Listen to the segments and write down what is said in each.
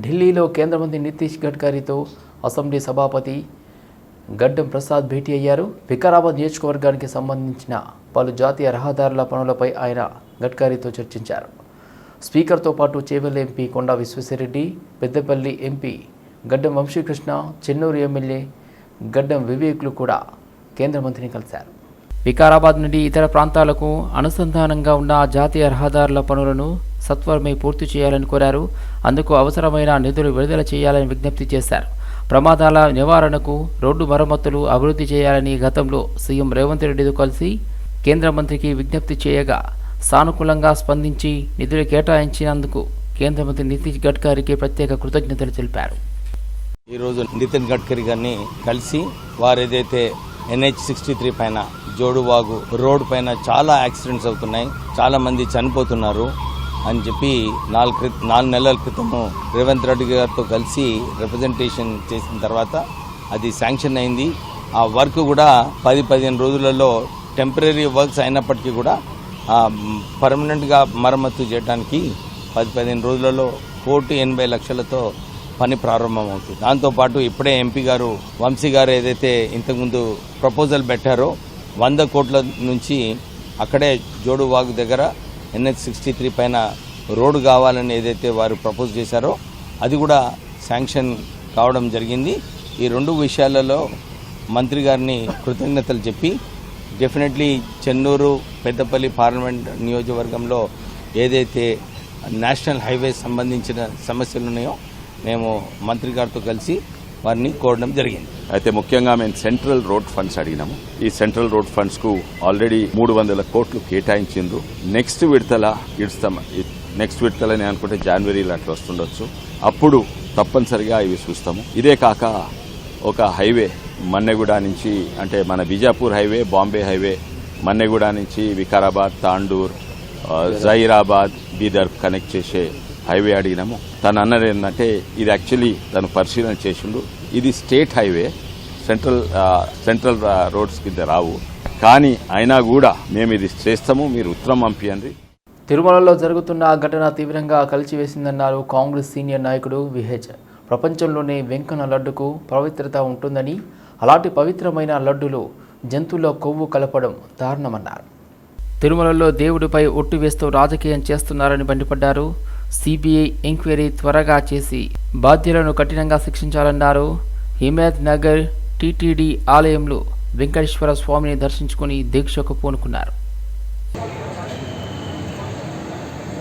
ఢిల్లీలో కేంద్ర మంత్రి నితీష్ గడ్కరీతో అసెంబ్లీ సభాపతి గడ్డం ప్రసాద్ భేటీ అయ్యారు. వికారాబాద్ నియోజకవర్గానికి సంబంధించిన పలు జాతీయ రహదారుల పనులపై ఆయన గడ్కరీతో చర్చించారు. స్పీకర్తో పాటు Chevella MP Konda Vishweshwar Reddy Peddapalli MP Gaddam Vamsikrishna Chennur MLA గడ్డం వివేక్లు కూడా కేంద్ర మంత్రిని కలిశారు. వికారాబాద్ నుండి ఇతర ప్రాంతాలకు అనుసంధానంగా ఉన్న జాతీయ రహదారుల పనులను సత్వరమే పూర్తి చేయాలని కోరారు. అందుకు అవసరమైన నిధులు విడుదల చేయాలని విజ్ఞప్తి చేశారు. ప్రమాదాల నివారణకు రోడ్డు మరమ్మతులు అభివృద్ధి చేయాలని గతంలో సీఎం రేవంత్ రెడ్డితో కలిసి కేంద్ర మంత్రికి విజ్ఞప్తి చేయగా సానుకూలంగా స్పందించి నిధులు కేటాయించినందుకు కేంద్ర మంత్రి నితిన్ గడ్కరీకి ప్రత్యేక కృతజ్ఞతలు తెలిపారు. ఈరోజు నితిన్ గడ్కరీ గారిని కలిసి వారు ఏదైతే ఎన్హెచ్ సిక్స్టీ త్రీ పైన జోడువాగు రోడ్ పైన చాలా యాక్సిడెంట్స్ అవుతున్నాయి. చాలా మంది చనిపోతున్నారు. అని చెప్పి నాలుగు క్రి నాలుగు నెలల క్రితము రేవంత్ రెడ్డి గారితో కలిసి రిప్రజెంటేషన్ చేసిన తర్వాత అది శాంక్షన్ అయింది. ఆ వర్క్ కూడా పది పదిహేను రోజులలో టెంపరీ వర్క్స్ అయినప్పటికీ కూడా పర్మనెంట్గా మరమ్మతు చేయడానికి పది పదిహేను రోజులలో కోటి ఎనభై లక్షలతో పని ప్రారంభమవుతుంది. దాంతోపాటు ఇప్పుడే ఎంపీ గారు వంశీ గారు ఏదైతే ఇంతకుముందు ప్రపోజల్ పెట్టారో వంద కోట్ల నుంచి అక్కడే జోడువాగు దగ్గర ఎన్హెచ్ సిక్స్టీ త్రీ పైన రోడ్డు కావాలని ఏదైతే వారు ప్రపోజ్ చేశారో అది కూడా శాంక్షన్ కావడం జరిగింది. ఈ రెండు విషయాలలో మంత్రి గారిని కృతజ్ఞతలు చెప్పి డెఫినెట్లీ చెన్నూరు పెద్దపల్లి పార్లమెంట్ నియోజకవర్గంలో ఏదైతే నేషనల్ హైవేస్ సంబంధించిన సమస్యలు ఉన్నాయో మేము మంత్రి గారితో కలిసి వారిని కోరడం జరిగింది. అయితే ముఖ్యంగా మేము సెంట్రల్ రోడ్ ఫండ్స్ అడిగినాము. ఈ సెంట్రల్ రోడ్ ఫండ్స్కు ఆల్రెడీ మూడు వందల కోట్లు కేటాయించిండ్రు. నెక్స్ట్ విడతల ఇస్తాం. నెక్స్ట్ విడతల అనుకుంటే జనవరిలో అట్లా వస్తుండొచ్చు. అప్పుడు తప్పనిసరిగా ఇవి చూస్తాము. ఇదే కాక ఒక హైవే మన్నెగూడ నుంచి అంటే మన బిజాపూర్ హైవే బాంబే హైవే మన్నెగూడ నుంచి వికారాబాద్ తాండూర్ జైరాబాద్ బీదర్ కనెక్ట్ చేసే హైవే అడిగినాము. తను అన్నది ఏంటంటే ఇది యాక్చువల్లీ తను పరిశీలన చేసిండు. ఇది state highway central central roads కింద రావు. కానీ అయినా కూడా మేము ఇది చేస్తాము మీరు ఉత్తరం పంపించండి తిరుమలలో జరుగుతున్న ఘటన తీవ్రంగా కలిచివేసిందన్నారు కాంగ్రెస్ సీనియర్ నాయకుడు విహెచ్. ప్రపంచంలోనే వెంకన్న లడ్డుకు పవిత్రత ఉంటుందని అలాంటి పవిత్రమైన లడ్డులు జంతువుల కొవ్వు కలపడం దారుణమన్నారు. తిరుమలలో దేవుడిపై ఒట్టు వేస్తూ రాజకీయం చేస్తున్నారని మండిపడ్డారు సిబిఐ ఎంక్వైరీ త్వరగా చేసి బాధ్యులను కఠినంగా శిక్షించాలన్నారు. హిమాయత్ నగర్ టీటీడీ ఆలయంలో వెంకటేశ్వర స్వామిని దర్శించుకుని దీక్షకు పూనుకున్నారు.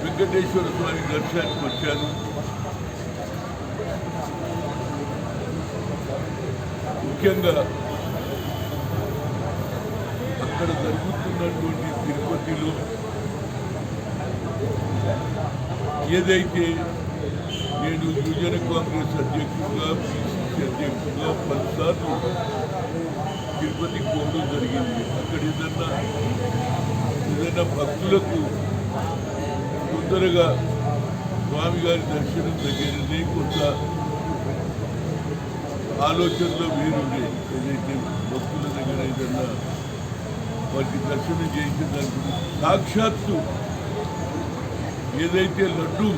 వెంకటేశ్వర స్వామి దర్శనానికి వచ్చాను. ముఖ్యంగా అక్కడ జరుగుతున్నటువంటి తిరుపతిలో ఏదైతే నేను యువజన కాంగ్రెస్ అధ్యక్షుడుగా పిసిసి అధ్యక్షుడుగా పలుసార్లు తిరుపతి పోవడం జరిగింది. అక్కడ ఏదన్నా ఏదైనా భక్తులకు తొందరగా స్వామిగారి దర్శనం దగ్గరనే కొంత ఆలోచనలో వేరుండే ఏదైతే భక్తుల దగ్గర ఏదన్నా వారికి దర్శనం చేయించడానికి సాక్షాత్తు ఏదైతే లడ్డు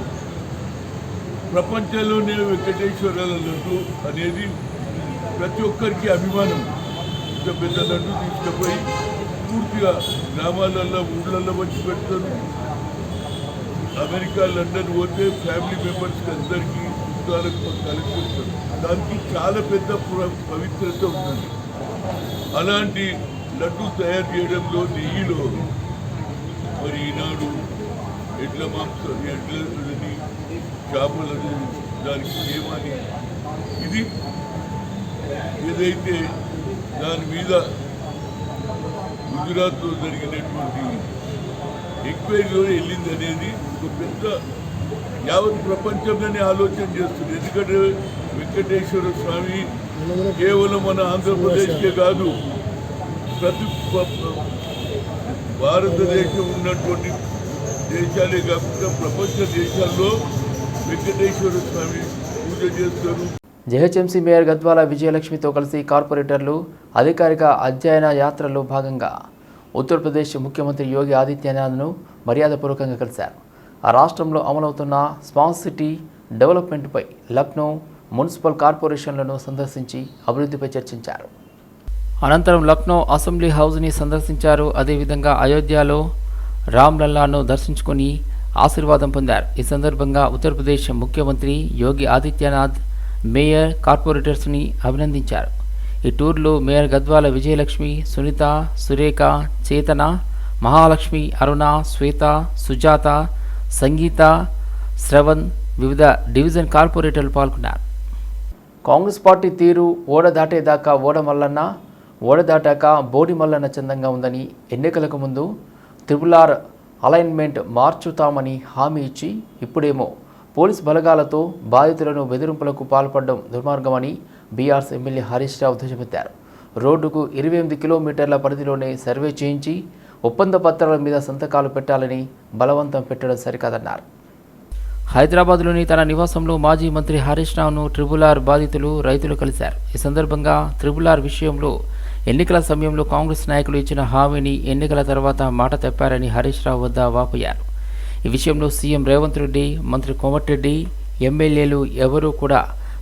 ప్రపంచంలోనే వెంకటేశ్వరాల లడ్డు అనేది ప్రతి ఒక్కరికి అభిమానం. ఇంత పెద్ద లడ్డు తీసుకుపోయి పూర్తిగా గ్రామాలలో ఊళ్ళల్లో వచ్చి పెడతారు. అమెరికా లండన్ పోతే ఫ్యామిలీ మెంబర్స్కి అందరికీ చుట్టాలకు కలెక్ట్ చేస్తారు దానికి చాలా పెద్ద పవిత్రత ఉంటుంది. అలాంటి లడ్డు తయారు చేయడంలో నెయ్యిలో మరి ఈనాడు ఎడ్ల మాంసం ఎడ్లని చేపలని దానికి చేయమని ఇది ఏదైతే దాని మీద గుజరాత్లో జరిగినటువంటి ఎంక్వైరీలో వెళ్ళింది అనేది ఒక పెద్ద యావత్ ప్రపంచంలోనే ఆలోచన చేస్తుంది. ఎందుకంటే వెంకటేశ్వర స్వామి కేవలం మన ఆంధ్రప్రదేశ్కే కాదు ప్రతి భారతదేశం ఉన్నటువంటి దేశాలే కాకుండా ప్రపంచ దేశాల్లో వెంకటేశ్వర స్వామి పూజ చేస్తారు. జెహెచ్ఎంసీ మేయర్ గద్వాల విజయలక్ష్మితో కలిసి కార్పొరేటర్లు అధికారిక అధ్యయన యాత్రలో భాగంగా ఉత్తరప్రదేశ్ ముఖ్యమంత్రి యోగి ఆదిత్యనాథ్ను మర్యాదపూర్వకంగా కలిశారు. ఆ రాష్ట్రంలో అమలవుతున్న స్మార్ట్ సిటీ డెవలప్మెంట్పై లక్నో మున్సిపల్ కార్పొరేషన్లను సందర్శించి అభివృద్ధిపై చర్చించారు. అనంతరం లక్నో అసెంబ్లీ హౌస్ని సందర్శించారు. అదేవిధంగా అయోధ్యలో రామ్లల్లాను దర్శించుకొని ఆశీర్వాదం పొందారు. ఈ సందర్భంగా ఉత్తరప్రదేశ్ ముఖ్యమంత్రి యోగి ఆదిత్యనాథ్ మేయర్ కార్పొరేటర్స్ని అభినందించారు. ఈ టూర్లో మేయర్ గద్వాల విజయలక్ష్మి సునీత సురేఖ చేతన మహాలక్ష్మి అరుణ శ్వేత సుజాత సంగీత శ్రవణ్ వివిధ డివిజన్ కార్పొరేటర్లు పాల్గొన్నారు. కాంగ్రెస్ పార్టీ తీరు ఓడ దాటేదాకా ఓడ మల్లన్న ఓడ దాటాక బోడి మల్లన్న చందంగా ఉందని ఎన్నికలకు ముందు త్రిపులార్ అలైన్మెంట్ మార్చుతామని హామీ ఇచ్చి ఇప్పుడేమో పోలీస్ బలగాలతో బాధితులను బెదిరింపులకు పాల్పడడం దుర్మార్గమని బీఆర్స్ ఎమ్మెల్యే హరీష్ రావు ధ్వజమెత్తారు. రోడ్డుకు ఇరవై ఎనిమిది కిలోమీటర్ల పరిధిలోనే సర్వే చేయించి ఒప్పంద పత్రాల మీద సంతకాలు పెట్టాలని బలవంతం పెట్టడం సరికాదన్నారు. హైదరాబాద్లోని తన నివాసంలో మాజీ మంత్రి హరీష్ రావును ట్రిబులార్ బాధితులు రైతులు కలిశారు. ఈ సందర్భంగా ట్రిబులార్ విషయంలో ఎన్నికల సమయంలో కాంగ్రెస్ నాయకులు ఇచ్చిన హామీని ఎన్నికల తర్వాత మాట తప్పారని హరీష్ రావు వద్ద వాపోయారు. ఈ విషయంలో సీఎం రేవంత్ రెడ్డి మంత్రి కోమటిరెడ్డి ఎమ్మెల్యేలు ఎవరూ కూడా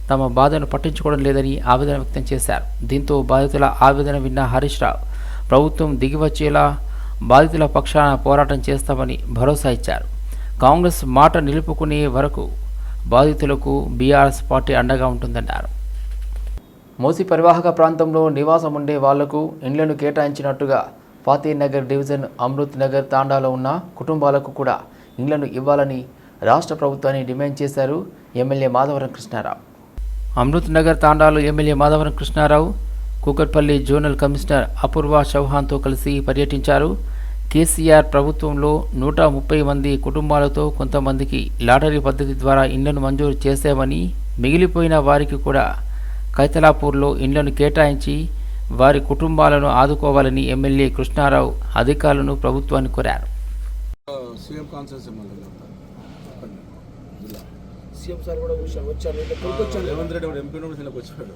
తమ బాధను పట్టించుకోవడం లేదని ఆవేదన వ్యక్తం చేశారు. దీంతో బాధితుల ఆవేదన విన్న హరీష్ రావు ప్రభుత్వం దిగివచ్చేలా బాధితుల పక్షాన పోరాటం చేస్తామని భరోసా ఇచ్చారు. కాంగ్రెస్ మాట నిలుపుకునే వరకు బాధితులకు బీఆర్ఎస్ పార్టీ అండగా ఉంటుందన్నారు. మోసి పరివాహక ప్రాంతంలో నివాసం ఉండే వాళ్ళకు ఇండ్లను కేటాయించినట్టుగా ఫాతీనగర్ డివిజన్ అమృత్ నగర్ తాండాలో ఉన్న కుటుంబాలకు కూడా ఇండ్లను ఇవ్వాలని రాష్ట్ర ప్రభుత్వాన్ని డిమాండ్ చేశారు MLA Madhavaram Krishnarao. Amrit Nagar తాండాలో MLA Madhavaram Krishnarao Kukatpally zonal commissioner Apoorva చౌహాన్తో కలిసి పర్యటించారు. కేసీఆర్ ప్రభుత్వంలో నూట ముప్పై మంది కుటుంబాలతో కొంతమందికి లాటరీ పద్ధతి ద్వారా ఇండ్లను మంజూరు చేశామని మిగిలిపోయిన వారికి కూడా కైతలాపూర్లో ఇండ్లను కేటాయించి వారి కుటుంబాలను ఆదుకోవాలని ఎమ్మెల్యే కృష్ణారావు అధికారులను ప్రభుత్వాన్ని కోరారు. సీఎం కాన్సెన్స్ ఇవ్వాలి సీఎం సార్ కూడా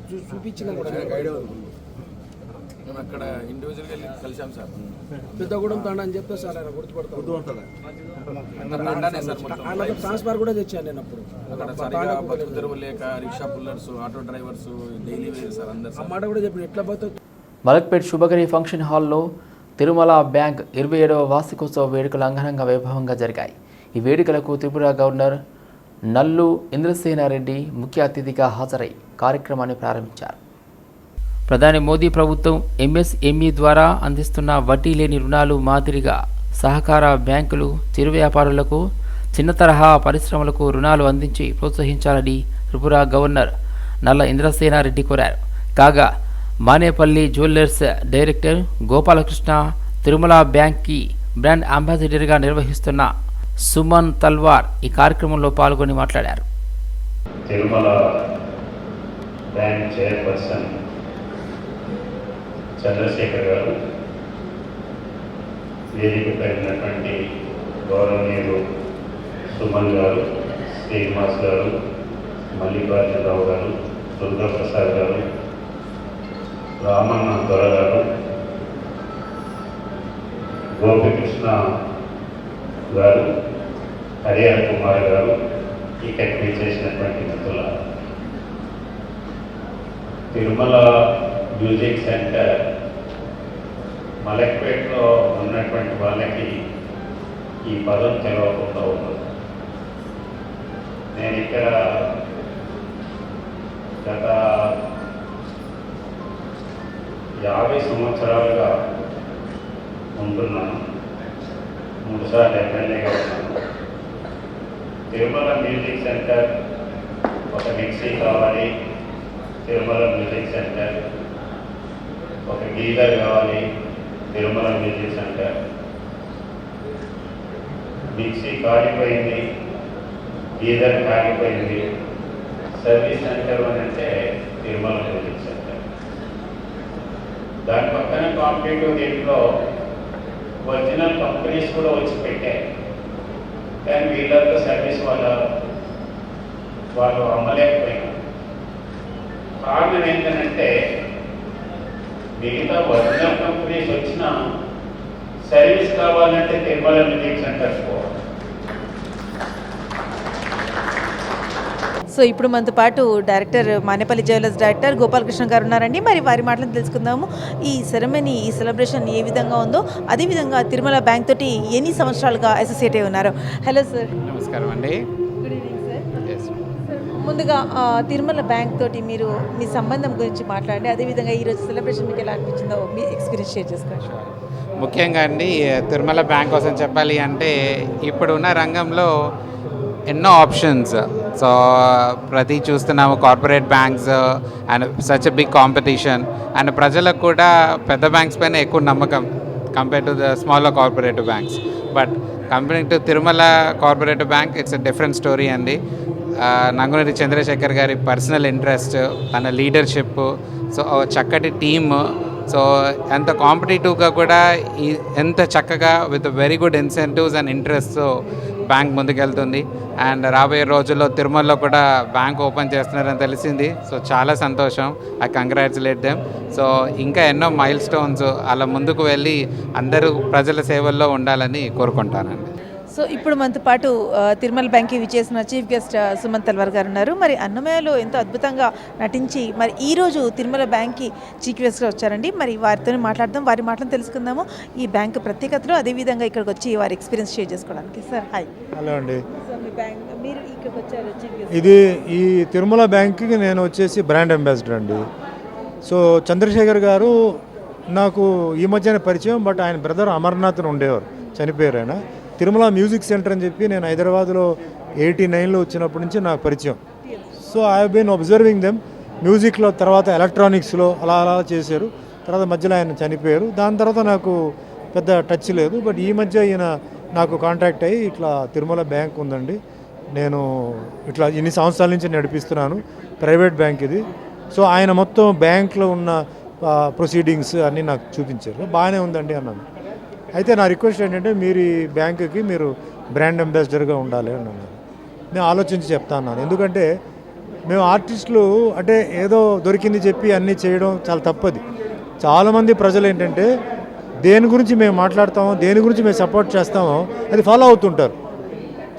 చూ- చూపించిన కూడా నాకు ఐడియా ఉంది మేము అక్కడ ఇండివిజువల్గా వెళ్ళి కలిసాం సార్. పెద్దగూడెం తాండా అని చెప్తే సార్ ఆయన సార్ మొత్తం. ట్రాన్స్ఫర్ కూడా తెచ్చాను నేను అప్పుడు. అక్కడ సరిగా బతుకు తెరువు లేక rickshaw pullers auto drivers daily వేరు సార్ అందరు ఆ మాట కూడా చెప్పిన ఎట్లా బతుకు మలక్పేట్ శుభగిరి ఫంక్షన్ హాల్లో తిరుమల బ్యాంక్ ఇరవై ఏడవ వార్షికోత్సవ వేడుకలు అంగరంగ వైభవంగా జరిగాయి. ఈ వేడుకలకు త్రిపుర గవర్నర్ నల్లు ఇంద్రసేనారెడ్డి ముఖ్య అతిథిగా హాజరై కార్యక్రమాన్ని ప్రారంభించారు. ప్రధాని మోదీ ప్రభుత్వం ఎంఎస్ఎంఈ ద్వారా అందిస్తున్న వడ్డీ లేని రుణాలు మాదిరిగా సహకార బ్యాంకులు చిరు వ్యాపారులకు చిన్న తరహా పరిశ్రమలకు రుణాలు అందించి ప్రోత్సహించాలని త్రిపుర గవర్నర్ నల్ల ఇంద్రసేనారెడ్డి కోరారు. కాగా మానేపల్లి జ్యువెలర్స్ డైరెక్టర్ గోపాలకృష్ణ తిరుమల బ్యాంక్కి బ్రాండ్ అంబాసిడర్గా నిర్వహిస్తున్న సుమన్ తల్వార్ ఈ కార్యక్రమంలో పాల్గొని మాట్లాడారు. తిరుమల బ్యాంక్ చైర్పర్సన్ చంద్రశేఖర్ గారు వేదికపై ఉన్నటువంటి గౌరవనీయులు సుమన్ గారు శ్రీనివాస్ గారు మల్లికార్జునరావు గారు దుర్గాప్రసాద్ గారు రామన్న దొర గారు గోపికృష్ణ గారు హరిహర కుమార్ గారు ఇక్కడికి చేసినటువంటి మిత్రుల తిరుమల మ్యూజిక్ సెంటర్ మలక్పేటలో ఉన్నటువంటి వాళ్ళకి ఈ పదం తెలవకుండా ఉండదు. నేను ఇక్కడ గత యాభై సంవత్సరాలుగా ఉంటున్నాను. మూడుసార్లు ఎమ్మెల్యేగా ఉన్నాను. తిరుమల మ్యూజిక్ సెంటర్ ఒక మిక్సీ కావాలి. తిరుమల మ్యూజిక్ సెంటర్ ఒక గీజర్ కావాలి. తిరుమల మ్యూజిక్ సెంటర్ మిక్సీ కాలిపోయింది గీజర్ కాలిపోయింది సర్వీస్ సెంటర్ అని అంటే తిరుమల మ్యూజిక్ సెంటర్ దాని పక్కన కాంపిటేటివ్ దీంట్లో ఒరిజినల్ కంపెనీస్ కూడా వచ్చి పెట్టాయి కానీ వీళ్ళంతా సర్వీస్ వాళ్ళ వాళ్ళు అమ్మలేకపోయినారు. కారణం ఏంటంటే మిగతా ఒరిజినల్ కంపెనీస్ వచ్చిన సర్వీస్ కావాలంటే తిరుమల మ్యూజిక్ సెంటర్ పోవాలి. సో ఇప్పుడు మనతో పాటు director Manepalli jewellers director Gopalakrishna గారు ఉన్నారండి. మరి వారి మాటలను తెలుసుకుందాము. ఈ సెరమనీ ఈ సెలబ్రేషన్ ఏ విధంగా ఉందో అదేవిధంగా తిరుమల బ్యాంక్ తోటి ఎన్ని సంవత్సరాలుగా అసోసియేట్ అయి ఉన్నారు? హలో సార్ నమస్కారం అండి. ముందుగా తిరుమల బ్యాంక్ తోటి మీరు మీ సంబంధం గురించి మాట్లాడండి. అదేవిధంగా ఈరోజు సెలబ్రేషన్ మీకు ఎలా అనిపించిందో మీ ఎక్స్పీరియన్స్ షేర్ చేసుకోండి. ముఖ్యంగా అండి తిరుమల బ్యాంక్ కోసం చెప్పాలి అంటే ఇప్పుడున్న రంగంలో ఎన్నో ఆప్షన్స్ సో ప్రతి చూస్తున్నాము corporate banks and such big competition and ప్రజలకు కూడా పెద్ద బ్యాంక్స్ పైన ఎక్కువ నమ్మకం compare to the smaller cooperative banks but compare to Tirumala cooperative bank it's a different story అండి. నంగునేటి చంద్రశేఖర్ గారి పర్సనల్ ఇంట్రెస్ట్ తన లీడర్షిప్ సో చక్కటి టీమ్ సో ఎంత కాంపిటేటివ్గా కూడా ఈ ఎంత చక్కగా with very good incentives and interest bank ముందుకెళ్తుంది. అండ్ రాబోయే రోజుల్లో తిరుమలలో కూడా బ్యాంక్ ఓపెన్ చేస్తున్నారని తెలిసింది. సో చాలా సంతోషం. ఐ కంగ్రాచులేట్ దెమ్ సో ఇంకా ఎన్నో మైల్ స్టోన్స్ అలా ముందుకు వెళ్ళి అందరూ ప్రజల సేవల్లో ఉండాలని కోరుకుంటానండి. సో ఇప్పుడు మనతో పాటు తిరుమల బ్యాంక్కి విచ్చేసిన చీఫ్ గెస్ట్ ఆ, సుమంత్ తల్వార్ గారు ఉన్నారు. మరి అన్నమయ్యలో ఎంతో అద్భుతంగా నటించి మరి ఈ రోజు తిరుమల బ్యాంక్కి చీఫ్ గెస్ట్గా వచ్చారండి. మరి వారితో మాట్లాడదాం వారి మాటలు తెలుసుకుందాము. ఈ బ్యాంక్ ప్రత్యేకతలు అదేవిధంగా ఇక్కడికి వచ్చి వారి ఎక్స్పీరియన్స్ షేర్ చేసుకోవడానికి. సార్ హాయ్ హలో అండి. బ్యాంక్ ఇది ఈ తిరుమల బ్యాంక్కి నేను వచ్చేసి బ్రాండ్ అంబాసిడర్ అండి. సో చంద్రశేఖర్ గారు నాకు ఈ మధ్యనే పరిచయం బట్ ఆయన బ్రదర్ అమర్నాథ్ ఉండేవారు. చనిపోయారు ఆయన. తిరుమల మ్యూజిక్ సెంటర్ అని చెప్పి నేను హైదరాబాద్లో ఎయిటీ నైన్లో వచ్చినప్పటి నుంచి నాకు పరిచయం. So I been observing them మ్యూజిక్లో తర్వాత ఎలక్ట్రానిక్స్లో అలా అలా చేశారు. తర్వాత మధ్యలో ఆయన చనిపోయారు. దాని తర్వాత నాకు పెద్ద టచ్ లేదు. బట్ ఈ మధ్య ఈయన నాకు కాంటాక్ట్ అయ్యి ఇట్లా తిరుమల బ్యాంక్ ఉందండి. నేను ఇట్లా ఇన్ని సంవత్సరాల నుంచి నడిపిస్తున్నాను. ప్రైవేట్ బ్యాంక్ ఇది. సో ఆయన మొత్తం బ్యాంక్లో ఉన్న ప్రొసీడింగ్స్ అన్నీ నాకు చూపించారు. బాగానే ఉందండి అన్నాను. అయితే నా రిక్వెస్ట్ ఏంటంటే మీరు ఈ బ్యాంకుకి మీరు బ్రాండ్ అంబాసిడర్గా ఉండాలి అని అన్నారు. నేను ఆలోచించి చెప్తా అన్నాను. ఎందుకంటే మేము ఆర్టిస్టులు అంటే ఏదో దొరికింది చెప్పి అన్నీ చేయడం చాలా తప్పది. చాలామంది ప్రజలు ఏంటంటే దేని గురించి మేము మాట్లాడతామో దేని గురించి మేము సపోర్ట్ చేస్తామో అది ఫాలో అవుతుంటారు.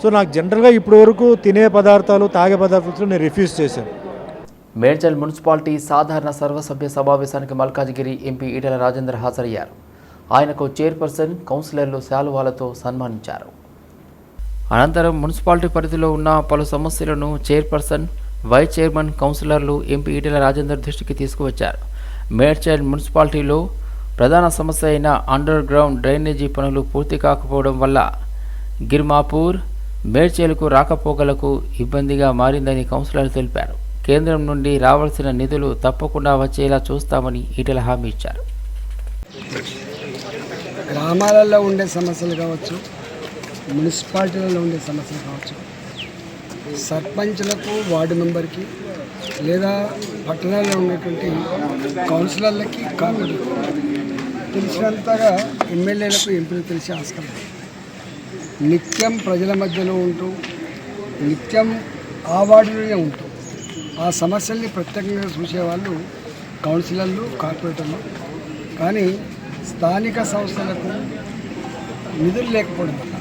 సో నాకు జనరల్గా ఇప్పటి వరకు తినే పదార్థాలు తాగే పదార్థాలు నేను రిఫ్యూజ్ చేశాను. మేడ్చల్ మున్సిపాలిటీ సాధారణ సర్వసభ్య సమావేశానికి మల్కాజ్గిరి ఎంపీ ఈటల రాజేందర్ హాజరయ్యారు. ఆయనకు చైర్పర్సన్ కౌన్సిలర్లు శాలువాలతో సన్మానించారు. అనంతరం మున్సిపాలిటీ పరిధిలో ఉన్న పలు సమస్యలను చైర్పర్సన్ వైస్ చైర్మన్ కౌన్సిలర్లు ఎంపీ ఈటెల రాజేందర్ దృష్టికి తీసుకువచ్చారు. మేడ్చల్ మున్సిపాలిటీలో ప్రధాన సమస్య అయిన అండర్ గ్రౌండ్ డ్రైనేజీ పనులు పూర్తి కాకపోవడం వల్ల గిర్మాపూర్ మేడ్చేలకు రాకపోకలకు ఇబ్బందిగా మారిందని కౌన్సిలర్ తెలిపారు. కేంద్రం నుండి రావాల్సిన నిధులు తప్పకుండా వచ్చేలా చూస్తామని ఈటెల హామీ ఇచ్చారు. గ్రామాలలో ఉండే సమస్యలు కావచ్చు మున్సిపాలిటీలలో ఉండే సమస్యలు కావచ్చు సర్పంచ్లకు వార్డు మెంబర్కి లేదా పట్టణాల్లో ఉన్నటువంటి కౌన్సిలర్లకి కార్పొరేటర్లకు తెలిసినంతగా ఎమ్మెల్యేలకు ఎంపీలు తెలిసే ఆస్కారం. నిత్యం ప్రజల మధ్యలో ఉంటూ నిత్యం ఆ వార్డులోనే ఉంటూ ఆ సమస్యల్ని ప్రత్యేకంగా చూసేవాళ్ళు కౌన్సిలర్లు కార్పొరేటర్లు. కానీ స్థానిక సంస్థలకు నిధులు లేకపోవడం వల్ల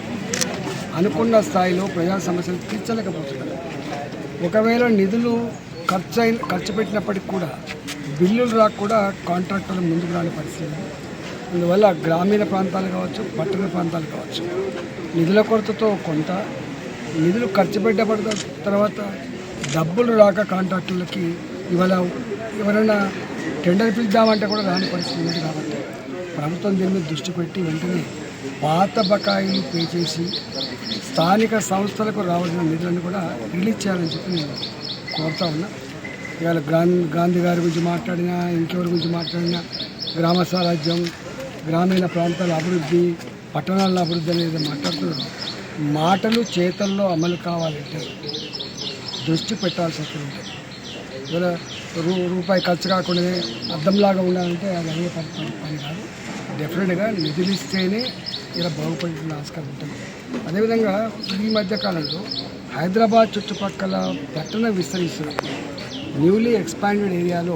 అనుకున్న స్థాయిలో ప్రజా సమస్యలు తీర్చలేకపోతున్నారు. ఒకవేళ నిధులు ఖర్చు అయిన ఖర్చు పెట్టినప్పటికి కూడా బిల్లులు రాక కూడా కాంట్రాక్టర్లు ముందుకు రాని పరిస్థితి అందువల్ల గ్రామీణ ప్రాంతాలు కావచ్చు పట్టణ ప్రాంతాలు కావచ్చు నిధుల కొరతతో కొంత నిధులు ఖర్చు పెట్టబడిన తర్వాత డబ్బులు రాక కాంట్రాక్టర్లకి ఇవాళ ఎవరైనా టెండర్ పిలుద్దామంటే కూడా రాని పరిస్థితి ఉంది కాబట్టి ప్రభుత్వం దీని మీద దృష్టి పెట్టి వెంటనే పాత బకాయిలు పే చేసి స్థానిక సంస్థలకు రావాల్సిన నిధులను కూడా రిలీజ్ చేయాలని చెప్పి నేను కోరుతా ఉన్నా. ఇవాళ గాంధీ గాంధీ గారి గురించి మాట్లాడినా ఇంకెవరి గురించి మాట్లాడినా గ్రామ స్వరాజ్యం గ్రామీణ ప్రాంతాల అభివృద్ధి పట్టణాల అభివృద్ధి అనేది మాట్లాడుతున్నారు మాటలు చేతల్లో అమలు కావాలంటే దృష్టి పెట్టాల్సి వస్తుంది ఇవాళ రూ రూపాయి ఖర్చు కాకుండానే అద్దంలాగా ఉండాలంటే అది అయ్యే పని పని కాదు. డెఫినెట్గా నిధులిస్తేనే ఇలా బాగుపడిన ఆస్కారం ఉంటుంది. అదేవిధంగా ఈ మధ్య కాలంలో హైదరాబాద్ చుట్టుపక్కల పట్టణ విస్తరిస్తున్నారు న్యూలీ ఎక్స్పాండెడ్ ఏరియాలో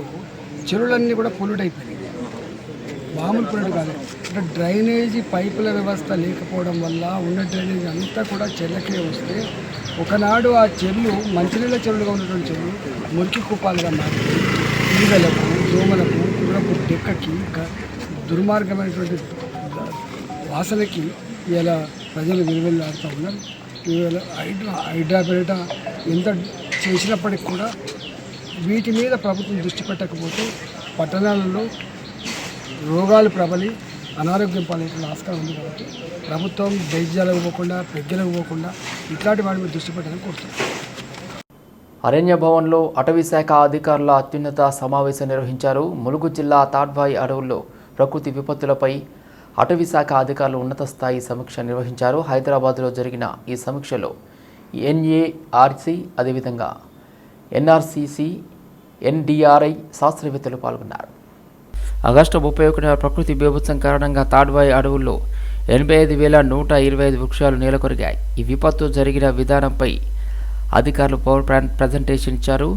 చెరువులన్నీ కూడా పొల్యూట్ అయిపోయినాయి. మామూలు పొల్యూట్ కాదు. అంటే డ్రైనేజీ పైపుల వ్యవస్థ లేకపోవడం వల్ల ఉన్న డ్రైనేజ్ అంతా కూడా చెర్లకే వస్తే ఒకనాడు ఆ చెరువులు మంచినీళ్ళ చెరువులుగా ఉన్నటువంటి చెరువులు మురికి కుప్పాలుగా మారి ఈగలకు దోమలకు గుర్రపు డెక్కకి దుర్మార్గమైనటువంటి వాసనకి ఇలా ప్రజలు విలువెల్లాడుతూ ఉన్నారు. ఇవాళ హైడ్రా హైడ్రా ఎంత చేసినప్పటికి కూడా వీటి మీద ప్రభుత్వం దృష్టి పెట్టకపోతే పట్టణాలలో రోగాలు ప్రబలి అనారోగ్యం పాలయ్యే ఆస్కారం ఉంది కాబట్టి ప్రభుత్వం వైద్యాలకు పోకుండా పెద్దలకు పోకుండా ఇట్లాంటి వాటి మీద దృష్టి పెట్టాలని కోరుతున్నాం. అరణ్య భవన్లో అటవీ శాఖ అధికారుల అత్యున్నత సమావేశం నిర్వహించారు ములుగు జిల్లా తాడ్బాయి అడవుల్లో. ప్రకృతి విపత్తులపై అటవీ శాఖ అధికారులు ఉన్నత స్థాయి సమీక్ష నిర్వహించారు. హైదరాబాద్లో జరిగిన ఈ సమీక్షలో ఎన్ఏఆర్సి అదేవిధంగా ఎన్ఆర్సిసి ఎన్డిఆర్ఐ శాస్త్రవేత్తలు పాల్గొన్నారు. ఆగస్టు ముప్పై ఒకటిన ప్రకృతి బీభత్సం కారణంగా తాడ్వాయి అడవుల్లో ఎనభై ఐదు వేల నూట ఇరవై ఐదు వృక్షాలు నేలకొరిగాయి. ఈ విపత్తు జరిగిన విధానంపై అధికారులు పవర్ ప్రజెంటేషన్ ఇచ్చారు.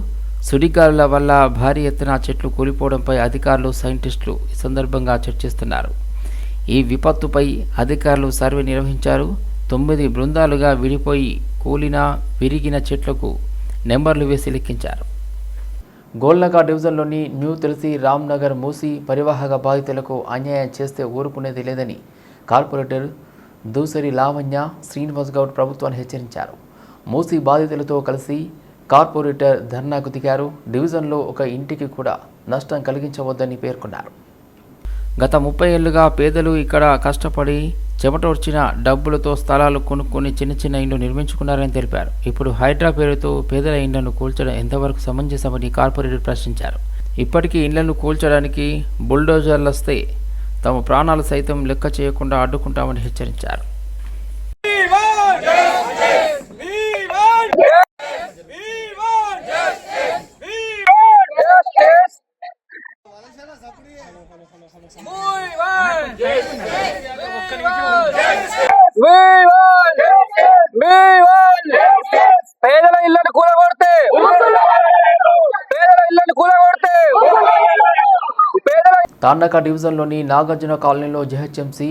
సుడిగాలుల వల్ల భారీ ఎత్తున చెట్లు కూలిపోవడంపై అధికారులు సైంటిస్టులు ఈ సందర్భంగా చర్చిస్తున్నారు. ఈ విపత్తుపై అధికారులు సర్వే నిర్వహించారు. తొమ్మిది బృందాలుగా విడిపోయి కూలిన విరిగిన చెట్లకు నెంబర్లు వేసి లెక్కించారు. గోల్నగర్ డివిజన్లోని న్యూ తులసి రామ్నగర్ మూసి పరివాహక బాధితులకు అన్యాయం చేస్తే ఊరుకునేది లేదని కార్పొరేటర్ దూసరి లావణ్య శ్రీనివాస్ గౌడ్ ప్రభుత్వాన్ని హెచ్చరించారు. మూసి బాధితులతో కలిసి కార్పొరేటర్ ధర్నాకు దిగారు. డివిజన్లో ఒక ఇంటికి కూడా నష్టం కలిగించవద్దని పేర్కొన్నారు. గత ముప్పై ఏళ్ళుగా పేదలు ఇక్కడ కష్టపడి చెమటోర్చిన డబ్బులతో స్థలాలు కొనుక్కొని చిన్న చిన్న ఇండ్లు నిర్మించుకున్నారని తెలిపారు. ఇప్పుడు హైడ్రా పేరుతో పేదల ఇండ్లను కూల్చడం ఎంతవరకు సమంజసమని కార్పొరేటర్ ప్రశ్నించారు. ఇప్పటికీ ఇండ్లను కూల్చడానికి బుల్డోజర్లు వస్తే తమ ప్రాణాలు సైతం లెక్క చేయకుండా అడ్డుకుంటామని హెచ్చరించారు పేదల ఇళ్ళని కూలగొడితే పేదల ఇళ్ళని కూలగొడితే పేదల తాండక డివిజన్లోని నాగార్జున కాలనీలో జెహెచ్ఎంసీ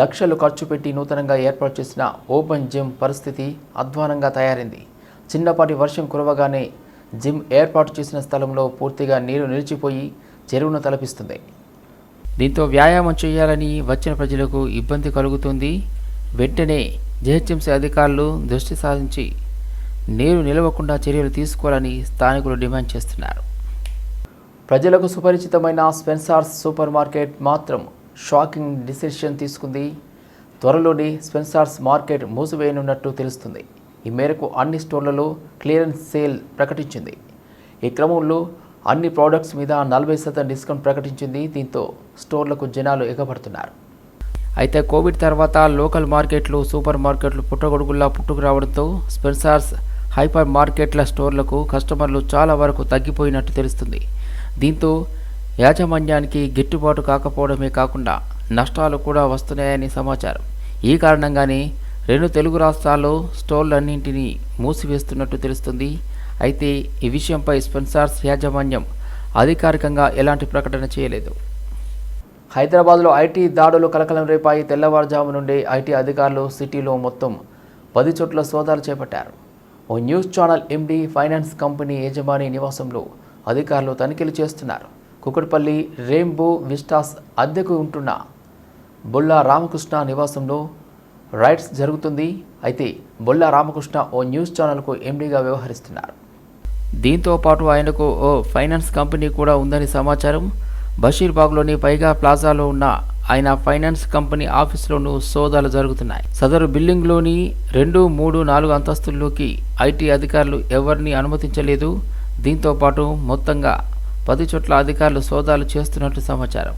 లక్షలు ఖర్చు పెట్టి నూతనంగా ఏర్పాటు చేసిన ఓపెన్ జిమ్ పరిస్థితి అధ్వానంగా తయారైంది. చిన్నపాటి వర్షం కురవగానే జిమ్ ఏర్పాటు చేసిన స్థలంలో పూర్తిగా నీరు నిలిచిపోయి చెరువును తలపిస్తుంది. దీంతో వ్యాయామం చేయాలని వచ్చిన ప్రజలకు ఇబ్బంది కలుగుతుంది. వెంటనే జెహెచ్ఎంసీ అధికారులు దృష్టి సాధించి నీరు నిలవకుండా చర్యలు తీసుకోవాలని స్థానికులు డిమాండ్ చేస్తున్నారు. ప్రజలకు సుపరిచితమైన స్పెన్సార్స్ సూపర్ మార్కెట్ మాత్రం షాకింగ్ డిసిషన్ తీసుకుంది. త్వరలోనే స్పెన్సార్స్ మార్కెట్ మూసివేయనున్నట్టు తెలుస్తుంది. ఈ మేరకు అన్ని స్టోర్లలో క్లియరెన్స్ సేల్ ప్రకటించింది. ఈ క్రమంలో అన్ని ప్రోడక్ట్స్ మీద నలభై శాతం డిస్కౌంట్ ప్రకటించింది. దీంతో స్టోర్లకు జనాలు ఎగబడుతున్నారు. అయితే కోవిడ్ తర్వాత లోకల్ మార్కెట్లు సూపర్ మార్కెట్లు పుట్టగొడుగుల్లా పుట్టుకు రావడంతో స్పెన్సార్స్ హైపర్ మార్కెట్ల స్టోర్లకు కస్టమర్లు చాలా వరకు తగ్గిపోయినట్టు తెలుస్తుంది. దీంతో యాజమాన్యానికి గిట్టుబాటు కాకపోవడమే కాకుండా నష్టాలు కూడా వస్తున్నాయని సమాచారం. ఈ కారణంగానే రెండు తెలుగు రాష్ట్రాల్లో స్టోర్లన్నింటినీ మూసివేస్తున్నట్టు తెలుస్తుంది. అయితే ఈ విషయంపై స్పెన్సార్స్ యాజమాన్యం అధికారికంగా ఎలాంటి ప్రకటన చేయలేదు. హైదరాబాద్లో ఐటీ దాడులు కలకలం రేపాయి తెల్లవారుజాము నుండి ఐటీ అధికారులు సిటీలో మొత్తం పది చోట్ల సోదాలు చేపట్టారు. ఓ news channel MD finance company యజమాని నివాసంలో అధికారులు తనిఖీలు చేస్తున్నారు. కుకట్పల్లి రెయిన్బో విస్టాస్ అద్దెకు ఉంటున్న బొల్లా రామకృష్ణ నివాసంలో రైట్స్ జరుగుతుంది. అయితే బొల్లా రామకృష్ణ ఓ న్యూస్ ఛానల్కు ఎండీగా వ్యవహరిస్తున్నారు. దీంతో పాటు ఆయనకు ఓ ఫైనాన్స్ కంపెనీ కూడా ఉందని సమాచారం. బషీర్బాగ్లోని పైగా ప్లాజాలో ఉన్న ఆయన ఫైనాన్స్ కంపెనీ ఆఫీసులోనూ సోదాలు జరుగుతున్నాయి. సదరు బిల్డింగ్లోని రెండు మూడు నాలుగు అంతస్తుల్లోకి ఐటీ అధికారులు ఎవరిని అనుమతించలేదు. దీంతో పాటు మొత్తంగా పది చోట్ల అధికారులు సోదాలు చేస్తున్నట్లు సమాచారం.